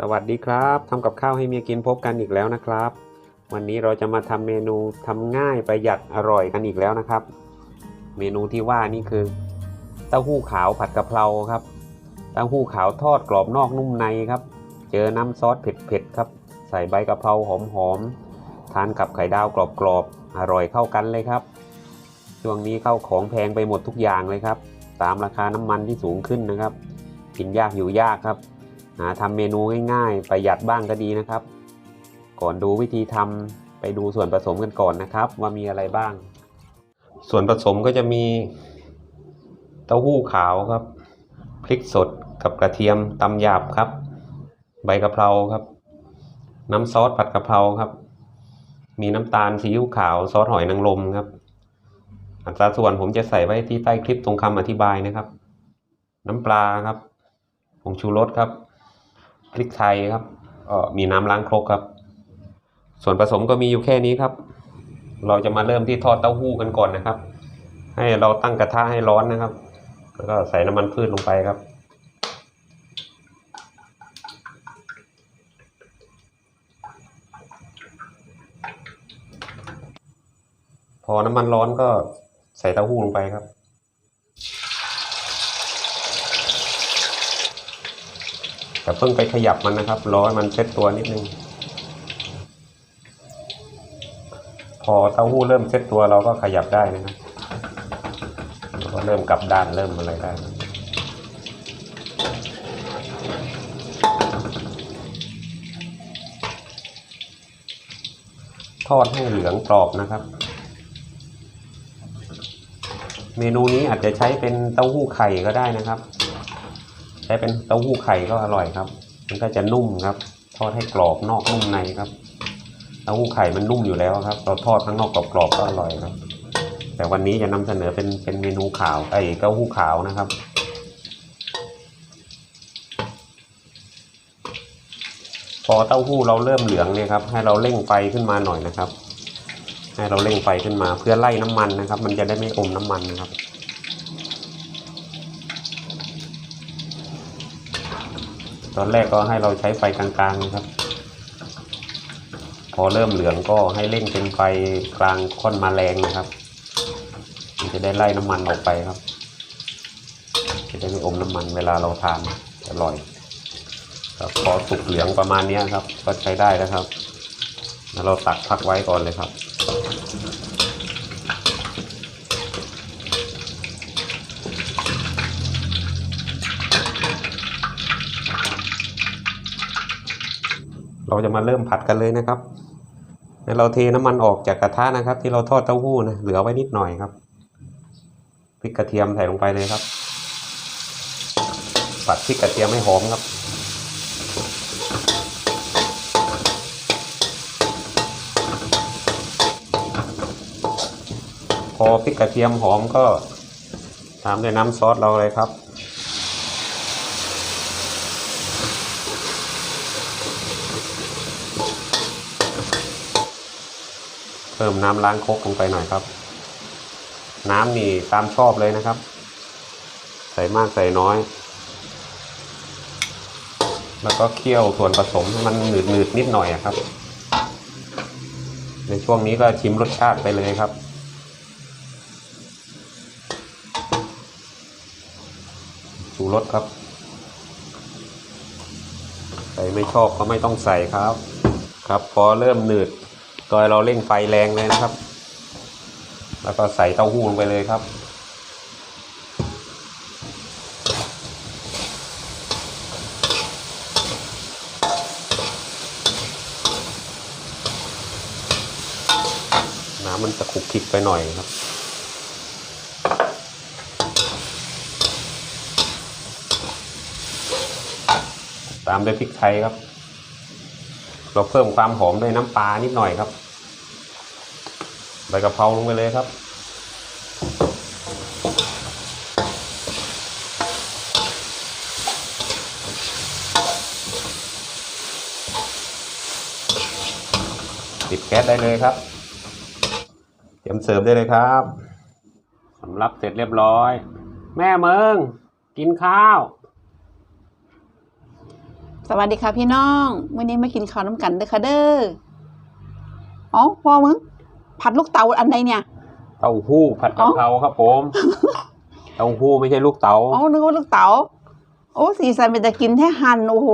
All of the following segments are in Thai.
สวัสดีครับทำกับข้าวให้เมียกินพบกันอีกแล้วนะครับ วันนี้เราจะมาทำเมนูทำง่ายประหยัดอร่อยกันอีกแล้วนะครับ เมนูที่ว่านี่คือเต้าหู้ขาวผัดกะเพราครับเต้าหู้ขาวทอดกรอบนอกนุ่มในครับ เจอน้ำซอสเผ็ดๆครับ ใส่ใบกะเพราหอมๆทานกับไข่ดาวกรอบๆอร่อยเข้ากันเลยครับ ช่วงนี้เข้าของแพงไปหมดทุกอย่างเลยครับ ตามราคาน้ำมันที่สูงขึ้นนะครับ กินยากอยู่ยากครับ หาทำเมนูง่ายๆ ประหยัดบ้างก็ดีนะครับ ก่อนดูวิธีทำไปดูส่วนผสมกันก่อนนะครับ ว่ามีอะไรบ้าง ส่วนผสมก็จะมีเต้าหู้ขาวครับ พริกสดกับกระเทียมตำหยาบครับ ใบกะเพราครับ น้ำซอสผัดกะเพราครับ มีน้ำตาลซีอิ๊วขาวซอสหอยนางรมครับ อัตราส่วนผมจะใส่ไว้ที่ใต้คลิปตรงคำอธิบายนะครับ น้ำปลาครับผงชูรสครับ พริกไทยครับก็มีน้ำล้างครกครับ ส่วนผสมก็มีอยู่แค่นี้ครับ เราจะมาเริ่มที่ทอดเต้าหู้กันก่อนนะครับ ให้เราตั้งกระทะให้ร้อนนะครับ แล้วก็ใส่น้ำมันพืชลงไปครับพอน้ำมันร้อนก็ใส่เต้าหู้ลงไปครับ แต่เพิ่งไปขยับมันนะครับรอให้มันเซ็ตตัวนิดนึง พอเต้าหู้เริ่มเซ็ตตัวเราก็ขยับได้นะครับก็เริ่มกลับด้านเริ่มอะไรได้ทอดให้เหลืองกรอบนะครับ เมนูนี้อาจจะใช้เป็นเต้าหู้ไข่ก็ได้นะครับ ใช้เป็นเต้าหู้ไข่ก็อร่อยครับ มันก็จะนุ่มครับ ทอดให้กรอบนอกนุ่มในครับ เต้าหู้ไข่มันนุ่มอยู่แล้วครับ เราทอดข้างนอกกรอบๆก็อร่อยครับ แต่วันนี้จะนำเสนอเป็นเป็นเมนูขาวไอ้เต้าหู้ขาวนะครับพอเต้าหู้เราเริ่มเหลืองเนี่ยครับ ให้เราเร่งไฟขึ้นมาหน่อยนะครับ ให้เราเร่งไฟขึ้นมาเพื่อไล่น้ำมันนะครับ มันจะได้ไม่อมน้ำมันนะครับ ตอนแรกก็ให้เราใช้ไฟกลางๆครับ พอเริ่มเหลืองก็ให้เร่งเป็นไฟกลางค่อนมาแรงนะครับมันจะได้ไล่น้ำมันออกไปครับ จะได้ไม่อมน้ำมันเวลาเราทานอร่อยครับพอสุกเหลืองประมาณนี้ครับ ก็ใช้ได้แล้วครับ แล้วเราตักพักไว้ก่อนเลยครับ เราจะมาเริ่มผัดกันเลยนะครับให้เราเทน้ำมันออกจากกระทะนะครับ ที่เราทอดเต้าหู้นะเหลือไว้นิดหน่อยครับพริกกระเทียมใส่ลงไปเลยครับผัดพริกกระเทียมให้หอมครับ พอพริกกระเทียมหอมก็ตามด้วยน้ำซอสเราเลยครับ พิ่มน้ำล้างครกลงไปหน่อยครับ น้ำนี่ตามชอบเลยนะครับ ใส่มากใส่น้อย แล้วก็เคี่ยวส่วนผสมให้มันหนืดหนืดๆนิดหน่อยครับ ในช่วงนี้ก็ชิมรสชาติไปเลยครับชูรสครับ ใส่ไม่ชอบก็ไม่ต้องใส่ครับ ครับพอเริ่มหนืด ก็เราเร่งไฟแรงเลยนะครับ แล้วก็ใส่เต้าหู้ลงไปเลยครับ น้ำมันจะคลุกคลิกไปหน่อยครับตามด้วยพริกไทยครับ เราเพิ่มความหอมด้วยน้ำปลานิดหน่อยครับ บกะเพราลงไปเลยครับ ปิดแก๊สได้เลยครับ เตรียมเสิร์ฟได้เลยครับสำรับเสร็จเรียบร้อย แม่เมืองกินข้าว สวัสดีค่ะพี่น้องวันนี้มากินข้าวน้ำกันเด้อค่ะเด้ออ๋อพ่อมึง ผัดลูกเต๋าอันใดเนี่ย เต้าหู้ผัดกะเพราครับผม เต้าหู้ไม่ใช่ลูกเต๋าอ๋อนึกว่าลูกเต๋าโอ้สีสันเป็นตะกินแท้หั่นโอ้โห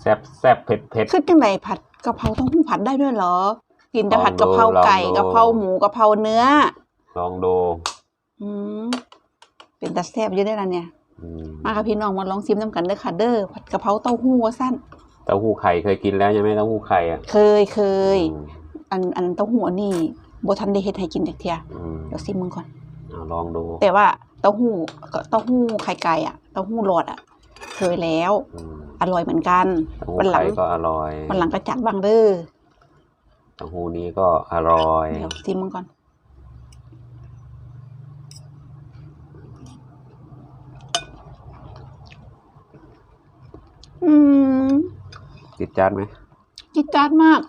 แซ่บแซ่บเผ็ดเผ็ดคือจังไหนผัดกะเพราต้องหู้ผัดได้ด้วยเหรอ กินแต่ลองผัดกะเพราไก่ลองดูกะเพราหมูกะเพราเนื้อ ลองดูอืมเป็นตาแซ่บอยู่ได้ละเนี่ย อืมมาค่ะพี่น้องมาลองซิมน้ำกันเด้อค่ะเด้อผัดกะเพราเต้าหู้ว่าสั้น เต้าหู้ไข่เคยกินแล้วใช่ไหมเต้าหู้ไข่อะเคยเคย อืม อันอันเต้าหู้อันนี้บ่ทันได้เฮ็ดให้กินจักเที่ยอืมเดี๋ยวซิมมึงก่อน เอาลองดูแต่ว่าเต้าหู้ก็เต้าหู้ไข่ไก่อะเต้าหู้หลอดอะเคยแล้ว อืมอร่อยเหมือนกัน เต้าหู้วันหลัไข่ง ก็อร่อยวันหลังก็จัดบ้างเด้อเต้าหู้นี้ก็อร่อย เดี๋ยวซิมมึงก่อน อืม ติดจานไหม จิดจัดมาก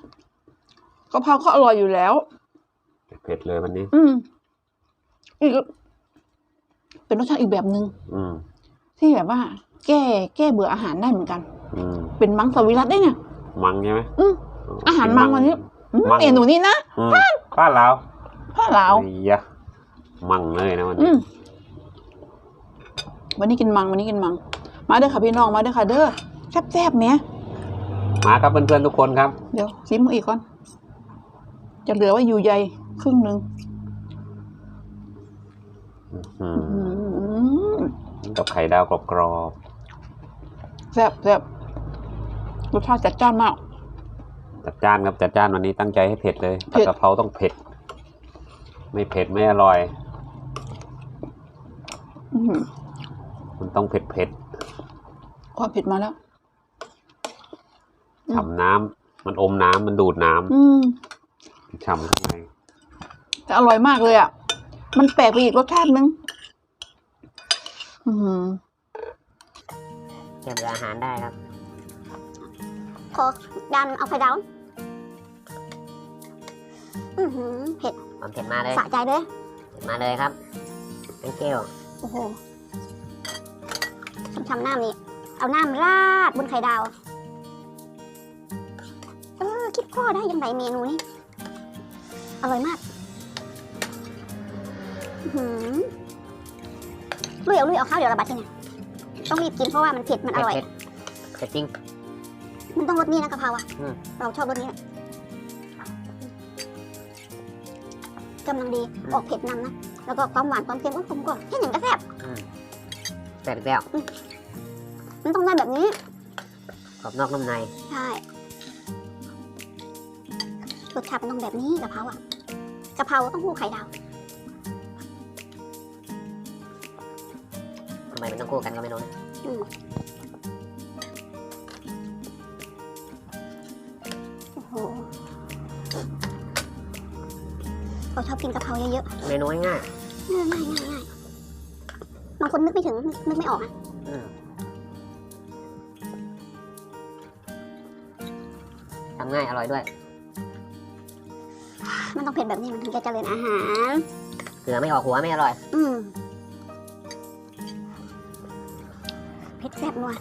กะเพราก็อร่อยอยู่แล้ว เผ็ดเลยวันนี้ อืม อีก เป็นรสชาติอีกแบบหนึ่งอืม ที่แบบว่า แก้แก้เบื่ออาหารได้เหมือนกัน อืม เป็นมังสวิรัตได้เนี่ยมังใช่ไหมอืมอาหารมังวันนี้ อืมมังเมนูนี้นะอืมป้าลาวพ่อเราวไอ้ยะมังเลยนะวันอืนี้ม วันนี้กินมัง วันนี้กินมัง มาเด้อค่ะพี่น้องมาเด้อค่ะเด้อแซ่บๆเนี้ยมาครับเพื่อนๆทุกคนครับ เดี๋ยวซิมอีกก่อน จะเหลือไว้อยู่ใหญ่ครึ่งหนึ่งอืมอืมกับไข่ดาวกรอบแซ่บแซ่บรสชาติจัดจ้านมากๆจัดจ้านครับจัดจ้านวันนี้ตั้งใจให้เผ็ดเลยเผ็ผัดดกะเพราต้องเผ็ด ไม่เผ็ดไม่อร่อยอื้อหือมันต้องเผ็ดเผ็ดความเผ็ดมาแล้วอืมฉ่ำน้ำมันอมน้ำมันดูดน้ำอืม ฉ่ำข้างในแต่อร่อยมากเลยอะ มันแปลกไปอีกรสชาตินึง อืมแก้เบื่ออาหารได้ครับขอดันเอาไข่ดาวอือหือเผ็ดความเผ็ดมาเลยสะใจเลย เผ็ดมาเลยครับทั้งเกลียวโอ้โหช้ำๆหน้านี่ เอาน้ำราดบนไข่ดาว เออ คิดข้อได้ยังไงเมนูนี้ อร่อยมากอื้อหือลุยเอาลุยเอาข้าวเดี๋ยวระบาดทีเนี่ยต้องรีบกินเพราะว่ามันเผ็ดมันอเผ็ดร่อยเผ็ดเผ็ดจริง มันต้องรสนี้นะกะเพราอะอืมเราชอบรสนี้แหละกำลังดี ออกเผ็ดนำนะ แล้วก็ความหวานความเค็มก็ผมก็แค่หนึ่งก็แซ่บอืมแซ่บอีกแล้ว มันต้องได้แบบนี้กรอบนอกนุ่มใน ใช่รสชาติมันต้องแบบนี้กะเพราอะกะเพราต้องหู้ไข่ดาวทำไมมันต้องคู่กันก็ไม่รู้นะโอ้โหเราชอบกินกะเพราเยอะเมนูง่ายๆง่ายง่ายง่ายง่ายบางคนนึกไม่ถึงนึกไม่ออกอะๆอืมทำง่ายอร่อยด้วย มันต้องเผ็ดแบบนี้มันถึงจะเจริญอาหาร เกลือไม่ออกหัวไม่อร่อย อืมเผ็ดแซ่บนัว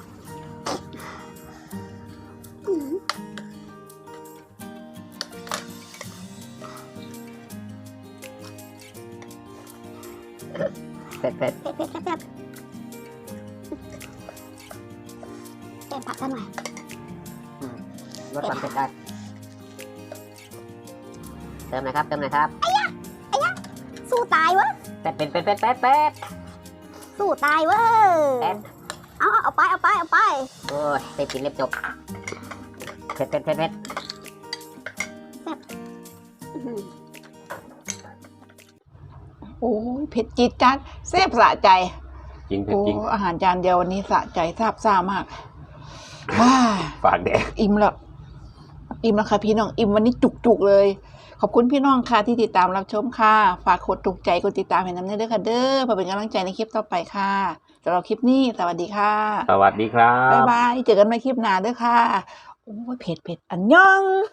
อืมเผ็ดเผ็ดเผ็ดเผ็ดแซ่บแซ่บแกมผักกันหน่อยลดความเผ็ดได้ เติมหน่อยครับเติมหน่อยครับสู้ตายวะเผ็ดเผ็ดเผ็ดเผ็ดเผ็ดเผ็ดสู้ตายเว้เผ็ยดเอาเอาเอาไปเอาไปเอาไปโอ้ยได้กินเล็บจบเผ็ดเผ็ดเผ็ดเผ็ดอื้อหือโอ้ยเผ็ดจี๊ดจัดแซ่บสะใจจริงเผ็ดโอ้จริงอาหารจานเดียววันนี้สะใจซาบซ่ามากว้าฝากแดกอิ่มแล้วอิ่มแล้วค่ะพี่น้องอิ่มวันนี้จุกๆเลย ขอบคุณพี่น้องค่ะที่ติดตามรับชมค่ะ ฝากกดถูกใจกดติดตามให้น้ำเนื้อด้วยค่ะเด้อเพื่อเป็นกำลังใจในคลิปต่อไปค่ะสำหรับคลิปนี้สวัสดีค่ะ สวัสดีครับ บ๊ายบาย เจอกันใหม่คลิปหน้าเด้อค่ะ โอ้ยเผ็ดเผ็ดอันยอง